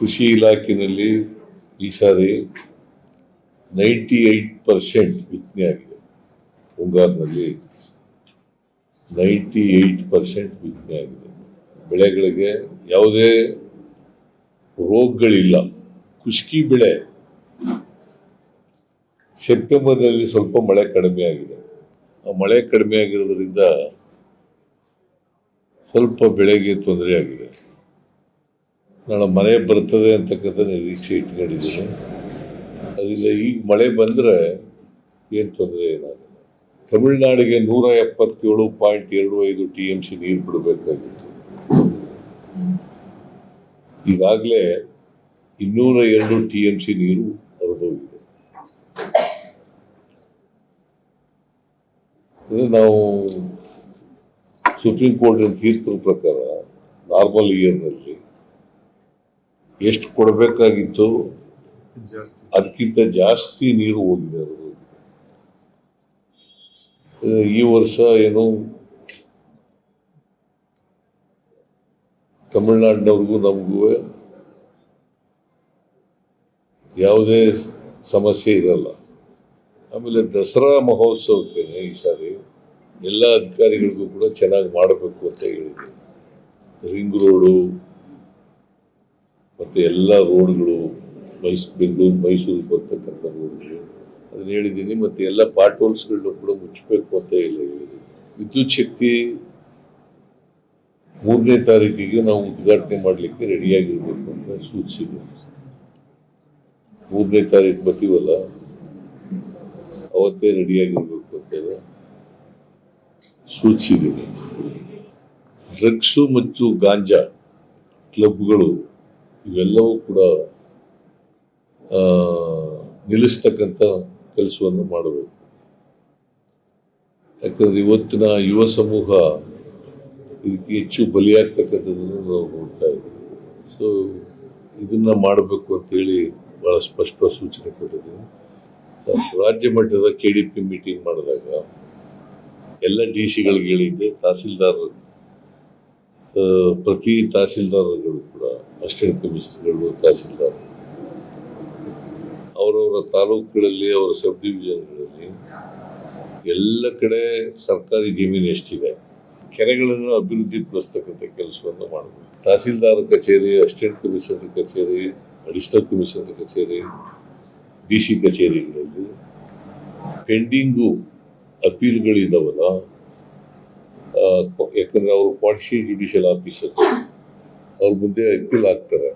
ಕೃಷಿ ಇಲಾಖೆಯಲ್ಲಿ ಈ ಸಾರಿ ನೈಂಟಿ ಏಟ್ ಪರ್ಸೆಂಟ್ ಬಿತ್ತನೆ ಆಗಿದೆ. ಮುಂಗಾರಿನಲ್ಲಿ ನೈಂಟಿ ಏಟ್ ಪರ್ಸೆಂಟ್ ಬಿತ್ತನೆ ಆಗಿದೆ. ಬೆಳೆಗಳಿಗೆ ಯಾವುದೇ ರೋಗಗಳಿಲ್ಲ. ಖುಷ್ಕಿ ಬೆಳೆ ಸೆಪ್ಟೆಂಬರ್ನಲ್ಲಿ ಸ್ವಲ್ಪ ಮಳೆ ಕಡಿಮೆ ಆಗಿದೆ. ಆ ಮಳೆ ಕಡಿಮೆ ಆಗಿರೋದ್ರಿಂದ ಸ್ವಲ್ಪ ಬೆಳೆಗೆ ತೊಂದರೆ ಆಗಿದೆ. ನಾಳೆ ಮಳೆ ಬರ್ತದೆ ಅಂತಕ್ಕಂಥ ನಿರೀಕ್ಷೆ ಇಟ್ಕೊಂಡಿದ್ದೀನಿ. ಅದರಿಂದ ಈಗ ಮಳೆ ಬಂದರೆ ಏನು ತೊಂದರೆ ಏನಾಗಲ್ಲ. ತಮಿಳ್ನಾಡಿಗೆ ನೂರ ಎಪ್ಪತ್ತೇಳು ಪಾಯಿಂಟ್ ಎರಡು ಐದು ಟಿ ಎಂ ಸಿ ನೀರು ಬಿಡಬೇಕಾಗಿತ್ತು. ಈಗಾಗಲೇ ಇನ್ನೂರ ಎರಡು ಟಿ ಎಂ ಸಿ ನೀರು ಹರಿದೋಗಿದೆ. ಅಂದರೆ ನಾವು ಸುಪ್ರೀಂ ಕೋರ್ಟಿನ ತೀರ್ಪಿನ ಪ್ರಕಾರ ನಾರ್ಮಲ್ ಇಯರ್ನಲ್ಲಿ ಎಷ್ಟು ಕೊಡಬೇಕಾಗಿತ್ತು? ಜಾಸ್ತಿ. ಅದಕ್ಕಿಂತ ಜಾಸ್ತಿ ನೀರು ಹೋಗಿದೆ ಅದು. ಈ ವರ್ಷ ಏನು ತಮಿಳ್ನಾಡಿನವ್ರಿಗೂ ನಮಗೂ ಯಾವುದೇ ಸಮಸ್ಯೆ ಇರಲ್ಲ. ಆಮೇಲೆ ದಸರಾ ಮಹೋತ್ಸವಕ್ಕೆ ಈ ಸಾರಿ ಎಲ್ಲ ಅಧಿಕಾರಿಗಳಿಗೂ ಕೂಡ ಚೆನ್ನಾಗಿ ಮಾಡಬೇಕು ಅಂತ ಹೇಳಿದ್ದೀನಿ. ರಿಂಗ್ ರೋಡು ಮತ್ತು ಎಲ್ಲ ರೋಡ್ಗಳು ಮೈಸ್, ಬೆಂಗಳೂರು ಮೈಸೂರು ಬರ್ತಕ್ಕಂಥ ರೋಡ್ಗಳು. ಅದನ್ನು ಹೇಳಿದ್ದೀನಿ. ಮತ್ತು ಎಲ್ಲ ಪಾರ್ಟ್ ಹೋಲ್ಸ್ಗಳನ್ನೂ ಕೂಡ ಮುಚ್ಚಬೇಕು ಅಂತ ಎಲ್ಲ ಹೇಳಿದ್ದೀನಿ. ವಿದ್ಯುತ್ ಶಕ್ತಿ ಮೂರನೇ ತಾರೀಕಿಗೆ ನಾವು ಉದ್ಘಾಟನೆ ಮಾಡಲಿಕ್ಕೆ ರೆಡಿಯಾಗಿರ್ಬೇಕು ಅಂತ ಸೂಚಿಸಿದ್ದೀನಿ. ಮೂರನೇ ತಾರೀಕು ಬರ್ತೀವಲ್ಲ? ಅವತ್ತೇ ರೆಡಿಯಾಗಿರ್ಬೇಕು ಅಂತ ಸೂಚಿಸಿದ್ದೀನಿ. ಡ್ರಗ್ಸು ಮತ್ತು ಗಾಂಜಾ ಕ್ಲಬ್ಗಳು ಇವೆಲ್ಲವೂ ಕೂಡ ನಿಲ್ಲಿಸ್ತಕ್ಕಂಥ ಕೆಲಸವನ್ನು ಮಾಡಬೇಕು. ಯಾಕಂದ್ರೆ ಇವತ್ತಿನ ಯುವ ಸಮೂಹ ಇದಕ್ಕೆ ಹೆಚ್ಚು ಬಲಿಯಾಗ್ತಕ್ಕಂಥದ್ದನ್ನು ನಾವು ನೋಡ್ತಾ ಇದ್ದೀವಿ. ಸೊ ಇದನ್ನ ಮಾಡಬೇಕು ಅಂತೇಳಿ ಬಹಳ ಸ್ಪಷ್ಟ ಸೂಚನೆ ಕೊಟ್ಟಿದ್ದೀನಿ. ರಾಜ್ಯ ಮಟ್ಟದ ಕೆ ಡಿ ಪಿ ಮೀಟಿಂಗ್ ಮಾಡಿದಾಗ ಎಲ್ಲ ಡಿ ಸಿಗಳಿಗೆ ಹೇಳಿದ್ದೆ, ತಹಸೀಲ್ದಾರ್ ಪ್ರತಿ ತಹಸೀಲ್ದಾರ್ಗಳು ಕೂಡ ಅಸಿಸ್ಟೆಂಟ್ ಕಮಿಷನರ್ಗಳು, ತಹಸೀಲ್ದಾರ್. ಅವರವರ ತಾಲೂಕುಗಳಲ್ಲಿ, ಅವರ ಸಬ್ ಡಿವಿಷನ್ಗಳಲ್ಲಿ ಎಲ್ಲ ಕಡೆ ಸರ್ಕಾರಿ ಜಮೀನು ಎಷ್ಟಿದೆ, ಕೆರೆಗಳನ್ನು ಅಭಿವೃದ್ಧಿ ಪಡಿಸ್ತಕ್ಕಂಥ ಕೆಲಸವನ್ನು ಮಾಡಬೇಕು ತಹಸೀಲ್ದಾರ್ ಕಚೇರಿ, ಅಸಿಸ್ಟೆಂಟ್ ಕಮಿಷನರ್ ಕಚೇರಿ, ಅಡಿಷನಲ್ ಕಮಿಷನರ್ ಕಚೇರಿ, ಡಿ ಸಿ ಕಚೇರಿಗಳಲ್ಲಿ ಪೆಂಡಿಂಗು ಅಪೀಲ್ಗಳಿದ್ದಾವಲ್ಲ ಯಾಕಂದ್ರೆ ಅವರು ಕ್ವಾಲಿಟಿ ಜುಡಿಷಿಯಲ್ ಆಫೀಸರ್ಸ್ ಅವ್ರ ಮುಂದೆ ಅಪೀಲ್ ಆಗ್ತಾರೆ.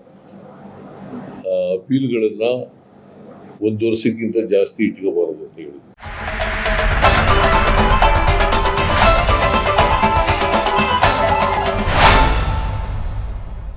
ಅಪೀಲ್ಗಳನ್ನ ಒಂದು ವರ್ಷಕ್ಕಿಂತ ಜಾಸ್ತಿ ಇಟ್ಕೋಬಾರದು ಅಂತ ಹೇಳಿದ್ರು.